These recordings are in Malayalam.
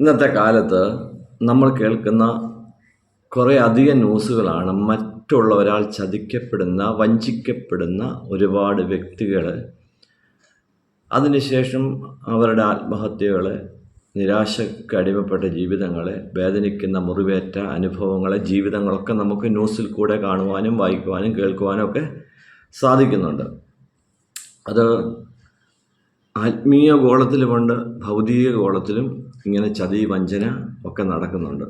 ഇന്നത്തെ കാലത്ത് നമ്മൾ കേൾക്കുന്ന കുറേ അധികം ന്യൂസുകളാണ് മറ്റുള്ളവരാൾ ചതിക്കപ്പെടുന്ന വഞ്ചിക്കപ്പെടുന്ന ഒരുപാട് വ്യക്തികൾ. അതിനുശേഷം അവരുടെ ആത്മഹത്യകൾ നിരാശയ്ക്ക് അടിമപ്പെട്ട ജീവിതങ്ങളെ വേദനിക്കുന്ന മുറിവേറ്റ അനുഭവങ്ങളെ ജീവിതങ്ങളൊക്കെ നമുക്ക് ന്യൂസിൽ കൂടെ കാണുവാനും വായിക്കുവാനും കേൾക്കുവാനും ഒക്കെ സാധിക്കുന്നുണ്ട്. അത് ആത്മീയ ഗോളത്തിലുമുണ്ട് ഭൗതിക ഗോളത്തിലും ഇങ്ങനെ ചതി വഞ്ചന ഒക്കെ നടക്കുന്നുണ്ട്.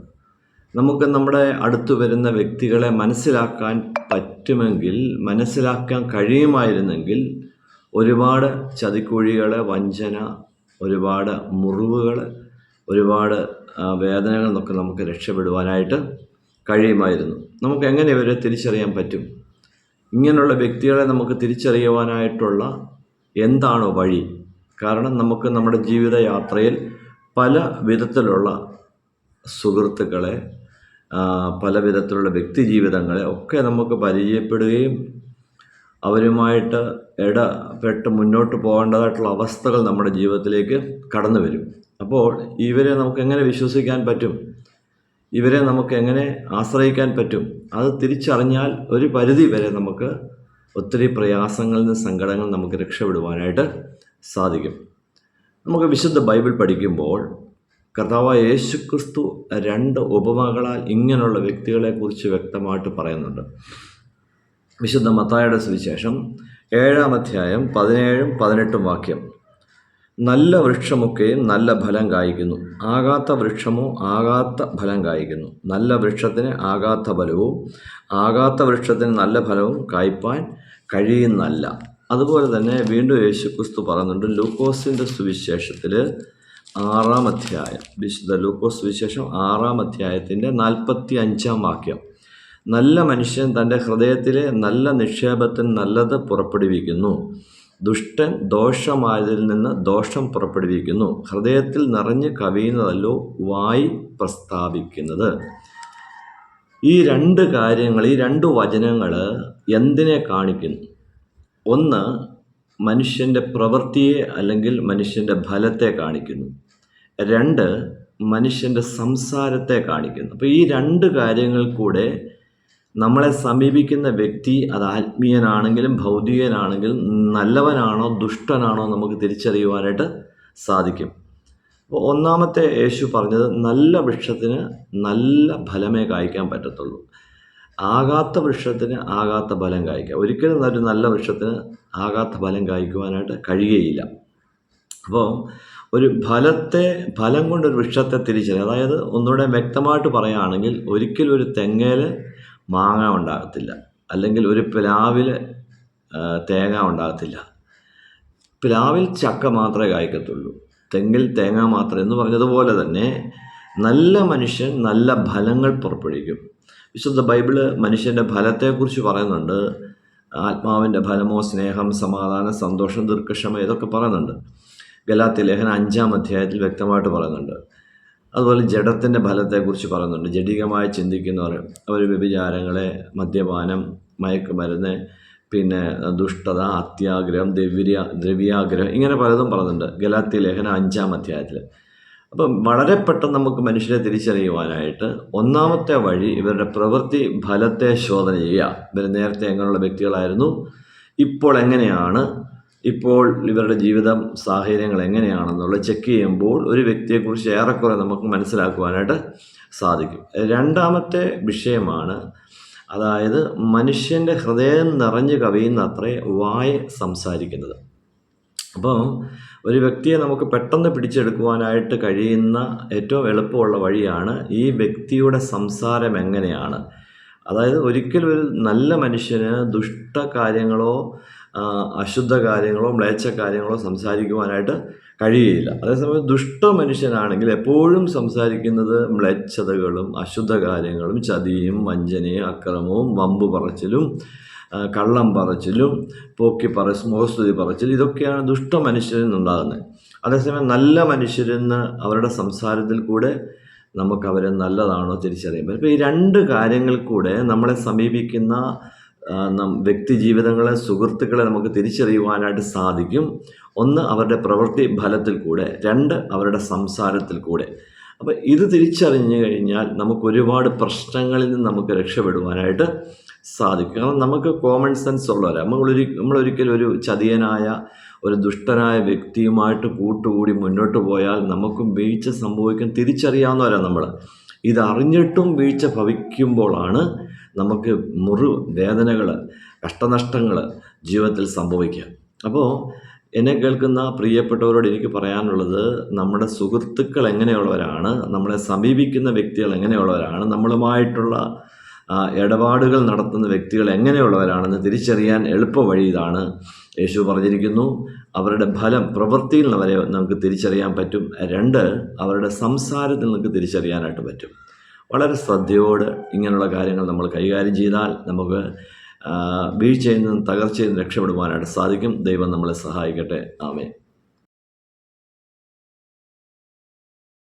നമുക്ക് നമ്മുടെ അടുത്ത് വരുന്ന വ്യക്തികളെ മനസ്സിലാക്കാൻ പറ്റുമെങ്കിൽ മനസ്സിലാക്കാൻ കഴിയുമായിരുന്നെങ്കിൽ ഒരുപാട് ചതിക്കുഴികൾ വഞ്ചന ഒരുപാട് മുറിവുകൾ ഒരുപാട് വേദനകൾ എന്നൊക്കെ നമുക്ക് രക്ഷപ്പെടുവാനായിട്ട് കഴിയുമായിരുന്നു. നമുക്ക് എങ്ങനെ ഇവരെ തിരിച്ചറിയാൻ പറ്റും? ഇങ്ങനെയുള്ള വ്യക്തികളെ നമുക്ക് തിരിച്ചറിയുവാനായിട്ടുള്ള എന്താണോ വഴി? കാരണം നമുക്ക് നമ്മുടെ ജീവിതയാത്രയിൽ പല വിധത്തിലുള്ള സുഹൃത്തുക്കളെ പല വിധത്തിലുള്ള വ്യക്തി ജീവിതങ്ങളെ ഒക്കെ നമുക്ക് പരിചയപ്പെടുകയും അവരുമായിട്ട് ഇടപെട്ട് മുന്നോട്ട് പോകേണ്ടതായിട്ടുള്ള അവസ്ഥകൾ നമ്മുടെ ജീവിതത്തിലേക്ക് കടന്നു വരും. അപ്പോൾ ഇവരെ നമുക്ക് എങ്ങനെ വിശ്വസിക്കാൻ പറ്റും? ഇവരെ നമുക്ക് എങ്ങനെ ആശ്രയിക്കാൻ പറ്റും? അത് തിരിച്ചറിഞ്ഞാൽ ഒരു പരിധി വരെ നമുക്ക് ഒത്തിരി പ്രയാസങ്ങളിൽ നിന്ന് സങ്കടങ്ങൾ നമുക്ക് രക്ഷപ്പെടുവാനായിട്ട് സാധിക്കും. നമുക്ക് വിശുദ്ധ ബൈബിൾ പഠിക്കുമ്പോൾ കർത്താവായ യേശുക്രിസ്തു രണ്ട് ഉപമകളാൽ ഇങ്ങനെയുള്ള വ്യക്തികളെക്കുറിച്ച് വ്യക്തമായിട്ട് പറയുന്നുണ്ട്. വിശുദ്ധ മത്തായുടെ സുവിശേഷം ഏഴാം അധ്യായം പതിനേഴും പതിനെട്ടും വാക്യം. നല്ല വൃക്ഷമൊക്കെയും നല്ല ഫലം കായ്ക്കുന്നു. ആകാത്ത വൃക്ഷമോ ആകാത്ത ഫലം കായ്ക്കുന്നു. നല്ല വൃക്ഷത്തിന് ആകാത്ത ഫലവും ആകാത്ത വൃക്ഷത്തിന് നല്ല ഫലവും കായ്പാൻ കഴിയുന്നല്ല. അതുപോലെ തന്നെ വീണ്ടും യേശു ക്രിസ്തു പറയുന്നുണ്ട് ലൂക്കോസിന്റെ സുവിശേഷത്തിൽ ആറാം അധ്യായം. വിശുദ്ധ ലൂക്കോസ് സുവിശേഷം ആറാം അധ്യായത്തിന്റെ നാൽപ്പത്തി അഞ്ചാം വാക്യം. നല്ല മനുഷ്യൻ തന്റെ ഹൃദയത്തിലെ നല്ല നിക്ഷേപത്തിൽ നല്ലത് പുറപ്പെടുവിക്കുന്നു. ദുഷ്ടൻ ദോഷമായതിൽ നിന്ന് ദോഷം പുറപ്പെടുവിക്കുന്നു. ഹൃദയത്തിൽ നിറഞ്ഞ് കവിയുന്നതല്ലോ വായി പ്രസ്താവിക്കുന്നത്. ഈ രണ്ട് കാര്യങ്ങൾ ഈ രണ്ട് വചനങ്ങൾ എന്തിനെ കാണിക്കുന്നു? ഒന്ന് മനുഷ്യന്റെ പ്രവൃത്തിയെ അല്ലെങ്കിൽ മനുഷ്യന്റെ ഫലത്തെ കാണിക്കുന്നു. രണ്ട് മനുഷ്യന്റെ സംസാരത്തെ കാണിക്കുന്നു. അപ്പോൾ ഈ രണ്ട് കാര്യങ്ങൾ കൂടെ നമ്മളെ സമീപിക്കുന്ന വ്യക്തി അത് ആത്മീയനാണെങ്കിലും ഭൗതികനാണെങ്കിലും നല്ലവനാണോ ദുഷ്ടനാണോ നമുക്ക് തിരിച്ചറിയുവാനായിട്ട് സാധിക്കും. അപ്പോൾ ഒന്നാമത്തെ യേശു പറഞ്ഞത് നല്ല വൃക്ഷത്തിന് നല്ല ഫലമേ കായ്ക്കാൻ പറ്റത്തുള്ളൂ. ആകാത്ത വൃക്ഷത്തിന് ആകാത്ത ഫലം കായ്ക്കുക. ഒരിക്കലും ഒരു നല്ല വൃക്ഷത്തിന് ആകാത്ത ഫലം കായ്ക്കുവാനായിട്ട് കഴിയുകയില്ല. അപ്പോൾ ഒരു ഫലത്തെ ഫലം കൊണ്ടൊരു വൃക്ഷത്തെ തിരിച്ചറിയുക. അതായത് ഒന്നുകൂടെ വ്യക്തമായിട്ട് പറയുകയാണെങ്കിൽ ഒരിക്കലും ഒരു തെങ്ങേൽ മാങ്ങ ഉണ്ടാകത്തില്ല. അല്ലെങ്കിൽ ഒരു പ്ലാവിൽ തേങ്ങ ഉണ്ടാകത്തില്ല. പ്ലാവിൽ ചക്ക മാത്രമേ കായ്ക്കത്തുള്ളൂ. തെങ്ങിൽ തേങ്ങ മാത്രം എന്ന് പറഞ്ഞതുപോലെ തന്നെ നല്ല മനുഷ്യൻ നല്ല ഫലങ്ങൾ പുറപ്പെടുവിക്കും. വിശുദ്ധ ബൈബിൾ മനുഷ്യന്റെ ഫലത്തെക്കുറിച്ച് പറയുന്നുണ്ട്. ആത്മാവിന്റെ ഫലമോ സ്നേഹം സമാധാനം സന്തോഷം ദീർഘക്ഷമ ഇതൊക്കെ പറയുന്നുണ്ട്. ഗലാത്തി ലേഖന അഞ്ചാം അധ്യായത്തിൽ വ്യക്തമായിട്ട് പറയുന്നുണ്ട്. അതുപോലെ ജഡത്തിന്റെ ഫലത്തെക്കുറിച്ച് പറയുന്നുണ്ട്. ജഡികമായി ചിന്തിക്കുന്നവർ അവർ വ്യഭിചാരങ്ങളെ മദ്യപാനം മയക്കുമരുന്ന് പിന്നെ ദുഷ്ടത അത്യാഗ്രഹം ദ്രവ്യ ദ്രവ്യാഗ്രഹം ഇങ്ങനെ പലതും പറയുന്നുണ്ട്. ഗലാത്തി ലേഖന അഞ്ചാം അധ്യായത്തിൽ. അപ്പം വളരെ പെട്ടെന്ന് നമുക്ക് മനുഷ്യരെ തിരിച്ചറിയുവാനായിട്ട് ഒന്നാമത്തെ വഴി ഇവരുടെ പ്രവൃത്തി ഫലത്തെ ശോധന ചെയ്യുക. ഇവർ നേരത്തെ എങ്ങനെയുള്ള വ്യക്തികളായിരുന്നു? ഇപ്പോൾ എങ്ങനെയാണ്? ഇപ്പോൾ ഇവരുടെ ജീവിതം സാഹചര്യങ്ങൾ എങ്ങനെയാണെന്നുള്ളത് ചെക്ക് ചെയ്യുമ്പോൾ ഒരു വ്യക്തിയെക്കുറിച്ച് ഏറെക്കുറെ നമുക്ക് മനസ്സിലാക്കുവാനായിട്ട് സാധിക്കും. രണ്ടാമത്തെ വിഷയമാണ് അതായത് മനുഷ്യന്റെ ഹൃദയം നിറഞ്ഞു കവിയുന്ന അത്രേ വായ സംസാരിക്കുന്നത്. അപ്പോൾ ഒരു വ്യക്തിയെ നമുക്ക് പെട്ടെന്ന് പിടിച്ചെടുക്കുവാനായിട്ട് കഴിയുന്ന ഏറ്റവും എളുപ്പമുള്ള വഴിയാണ് ഈ വ്യക്തിയുടെ സംസാരം എങ്ങനെയാണ്. അതായത് ഒരിക്കലും ഒരു നല്ല മനുഷ്യന് ദുഷ്ട കാര്യങ്ങളോ അശുദ്ധ കാര്യങ്ങളോ മ്ലേച്ഛ കാര്യങ്ങളോ സംസാരിക്കുവാനായിട്ട് കഴിയുകയില്ല. അതേസമയം ദുഷ്ട മനുഷ്യനാണെങ്കിൽ എപ്പോഴും സംസാരിക്കുന്നത് മ്ലേച്ഛതകളും അശുദ്ധ കാര്യങ്ങളും ചതിയും വഞ്ചനയും അക്രമവും വമ്പു പറച്ചിലും കള്ളം പറച്ചിലും പോക്കി പറ മുഖസ്തുതി പറച്ചിൽ ഇതൊക്കെയാണ് ദുഷ്ട മനുഷ്യരിൽ നിന്നുണ്ടാകുന്നത്. അതേസമയം നല്ല മനുഷ്യരെന്ന് അവരുടെ സംസാരത്തിൽ കൂടെ നമുക്ക് അവരെ നല്ലതാണോ തിരിച്ചറിയാൻ പറ്റും. അപ്പോൾ ഈ രണ്ട് കാര്യങ്ങൾ കൂടെ നമ്മളെ സമീപിക്കുന്ന വ്യക്തി ജീവിതങ്ങളെ സുഹൃത്തുക്കളെ നമുക്ക് തിരിച്ചറിയുവാനായിട്ട് സാധിക്കും. ഒന്ന് അവരുടെ പ്രവൃത്തി ഫലത്തിൽ കൂടെ. രണ്ട് അവരുടെ സംസാരത്തിൽ കൂടെ. അപ്പോൾ ഇത് തിരിച്ചറിഞ്ഞു കഴിഞ്ഞാൽ നമുക്ക് ഒരുപാട് പ്രശ്നങ്ങളിൽ നിന്ന് നമുക്ക് രക്ഷപ്പെടുവാനായിട്ട് സാധിക്കും. കാരണം നമുക്ക് കോമൺ സെൻസ് ഉള്ളവരാണ് നമ്മളൊരു നമ്മളൊരിക്കലും ഒരു ചതിയനായ ഒരു ദുഷ്ടനായ വ്യക്തിയുമായിട്ട് കൂട്ടുകൂടി മുന്നോട്ട് പോയാൽ നമുക്കും വീഴ്ച സംഭവിക്കും തിരിച്ചറിയാവുന്നവരാണ് നമ്മൾ ഇതറിഞ്ഞിട്ടും വീഴ്ച ഭവിക്കുമ്പോഴാണ് നമുക്ക് മുറി വേദനകൾ കഷ്ടനഷ്ടങ്ങൾ ജീവിതത്തിൽ സംഭവിക്കുക. അപ്പോൾ എന്നെ കേൾക്കുന്ന പ്രിയപ്പെട്ടവരോട് എനിക്ക് പറയാനുള്ളത് നമ്മുടെ സുഹൃത്തുക്കൾ എങ്ങനെയുള്ളവരാണ് നമ്മളെ സമീപിക്കുന്ന വ്യക്തികൾ എങ്ങനെയുള്ളവരാണ് നമ്മളുമായിട്ടുള്ള ഇടപാടുകൾ നടത്തുന്ന വ്യക്തികൾ എങ്ങനെയുള്ളവരാണെന്ന് തിരിച്ചറിയാൻ എളുപ്പ വഴി ഇതാണ്. യേശു പറഞ്ഞിരിക്കുന്നു അവരുടെ ഫലം പ്രവൃത്തിയിൽ വരെ നമുക്ക് തിരിച്ചറിയാൻ പറ്റും. രണ്ട് അവരുടെ സംസാരത്തിൽ നമുക്ക് തിരിച്ചറിയാനായിട്ട് പറ്റും. വളരെ ശ്രദ്ധയോട് ഇങ്ങനെയുള്ള കാര്യങ്ങൾ നമ്മൾ കൈകാര്യം ചെയ്താൽ നമുക്ക് വീഴ്ചയിൽ നിന്നും തകർച്ചയിൽ നിന്നും രക്ഷപ്പെടുവാനായിട്ട് സാധിക്കും. ദൈവം നമ്മളെ സഹായിക്കട്ടെ. ആമേ